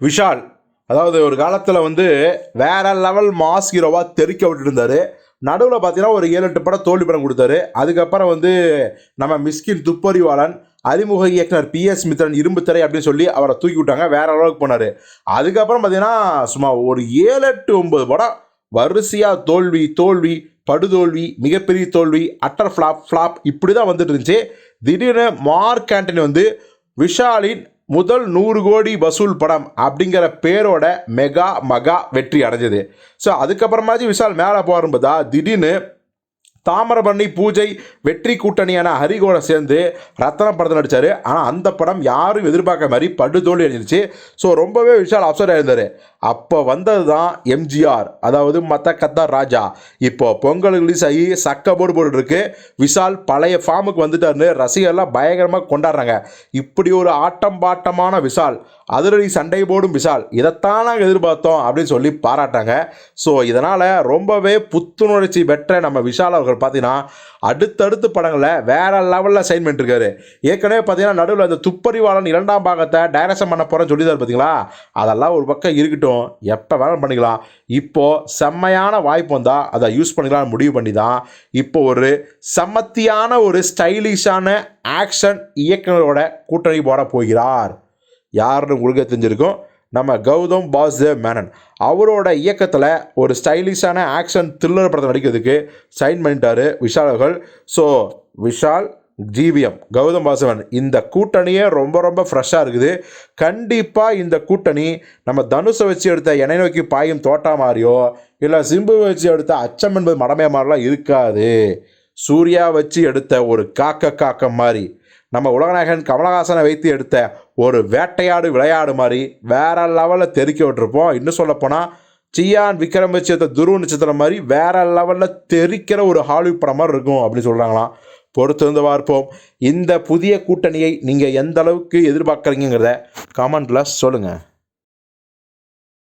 விஷால் அதாவது ஒரு காலத்தில் வந்து வேற லெவல் மாஸ் ஹீரோவாக தெறிக்க விட்டுட்டு இருந்தார் நடுவில் பார்த்தீங்கன்னா ஒரு ஏழு எட்டு படம் தோல்வி படம் கொடுத்தாரு. அதுக்கப்புறம் வந்து நம்ம மிஸ்கின் துப்பறிவாளன் அறிமுக இயக்குனர் பிஎஸ் மித்ரன் இரும்புத்திரை அப்படின்னு சொல்லி அவரை தூக்கி விட்டாங்க வேற அளவுக்கு போனார். அதுக்கப்புறம் பார்த்தீங்கன்னா சும்மா ஒரு ஏழு எட்டு ஒன்பது படம். வரிசையாக தோல்வி தோல்வி படுதோல்வி மிகப்பெரிய தோல்வி அட்டர் ஃப்ளாப் ஃப்ளாப் இப்படி தான் வந்துட்டு இருந்துச்சு. திடீர்னு மார்க் ஆண்டனி வந்து விஷாலின் முதல் நூறு கோடி வசூல் படம் அப்படிங்கிற பேரோட மெகா மகா வெற்றி அடைஞ்சது. ஸோ அதுக்கப்புறமாச்சு விஷால் மேலே போகும்போதா திடீர்னு தாமிரபரணி பூஜை வெற்றி கூட்டணியான ஹரிகோட சேர்ந்து ரத்தன படத்தில் நடித்தார் ஆனால் அந்த படம் யாரும் எதிர்பார்க்க மாதிரி படுதோல்வி அடைஞ்சிருச்சு. ஸோ ரொம்பவே விஷால் அப்செட் ஆயிருந்தார். அப்போ வந்தது தான் எம்ஜிஆர் அதாவது மத்த கத்தார் ராஜா. இப்போ பொங்கல் ரிலீஸ் ஆகி சக்க போர்டு போட்டு இருக்கு. விஷால் பழைய ஃபார்முக்கு வந்துட்டாருன்னு ரசிகர்லாம் பயங்கரமாக கொண்டாடுறாங்க. இப்படி ஒரு ஆட்டம் பாட்டமான விஷால் அதிரடி சண்டை போடும் விஷால். இதைத்தான் நாங்கள் எதிர்பார்த்தோம் அப்படின்னு சொல்லி பாராட்டாங்க ஸோ இதனால் ரொம்பவே புத்துணர்ச்சி பெற்ற நம்ம விஷால் அவர்கள் பார்த்தீங்கன்னா அடுத்தடுத்து படங்களில் வேற லெவலில் சைன் பண்ணிருக்காரு ஏற்கனவே பார்த்தீங்கன்னா நடுவில் அந்த துப்பறிவாளன் இரண்டாம் பாகத்தை டைரக்ஷன் பண்ண போகிறேன்னு சொல்லிதார் பார்த்தீங்களா? அதெல்லாம் ஒரு பக்கம் இருக்கட்டும். எப்போ வேணாலும் பண்ணிக்கலாம். இப்போது செம்மையான வாய்ப்பு வந்தால் அதை யூஸ் பண்ணிக்கலாம்னு முடிவு பண்ணி தான் இப்போ ஒரு செம்மத்தியான ஒரு ஸ்டைலிஷான ஆக்ஷன் இயக்குனரோட கூட்டணி போட போகிறார். யாருன்னு உங்களுக்கே தெரிஞ்சிருக்கும். நம்ம கௌதம் பாஸ்தேவ் மேனன். அவரோட இயக்கத்தில் ஒரு ஸ்டைலிஷான ஆக்ஷன் த்ரில்லர் படத்தை நடிக்கிறதுக்கு சைன் பண்ணிட்டார் விஷால் அவர்கள். ஸோ விஷால் ஜிவிஎம் கௌதம் வாசவன் இந்த கூட்டணியே ரொம்ப ரொம்ப ஃப்ரெஷ்ஷாக இருக்குது. கண்டிப்பாக இந்த கூட்டணி நம்ம தனுஷை வச்சு எடுத்த எனை நோக்கி பாயும் தோட்டா மாதிரியோ இல்லை சிம்பு வச்சு எடுத்த அச்சம் என்பது மடமே மாதிரிலாம் இருக்காது. சூர்யா வச்சு எடுத்த ஒரு காக்க காக்கம் மாதிரி நம்ம உலகநாயகன் கமலஹாசனை வைத்து எடுத்த ஒரு வேட்டையாடு விளையாடு மாதிரி வேற லெவலில் தெறிக்க விட்டுருப்போம். இன்னும் சொல்லப்போனால் சியான் விக்ரம் வச்சு எடுத்த துருவ நட்சத்திரம் மாதிரி வேற லெவலில் தெறிக்கிற ஒரு ஹாலிவுட் படம் மாதிரி இருக்கும் அப்படின்னு சொல்கிறாங்களாம் பொறுத்திருந்து பார்ப்போம். இந்த புதிய கூட்டணியை நீங்கள் எந்த அளவுக்கு எதிர்பார்க்குறீங்கிறத கமெண்டில் சொல்லுங்கள்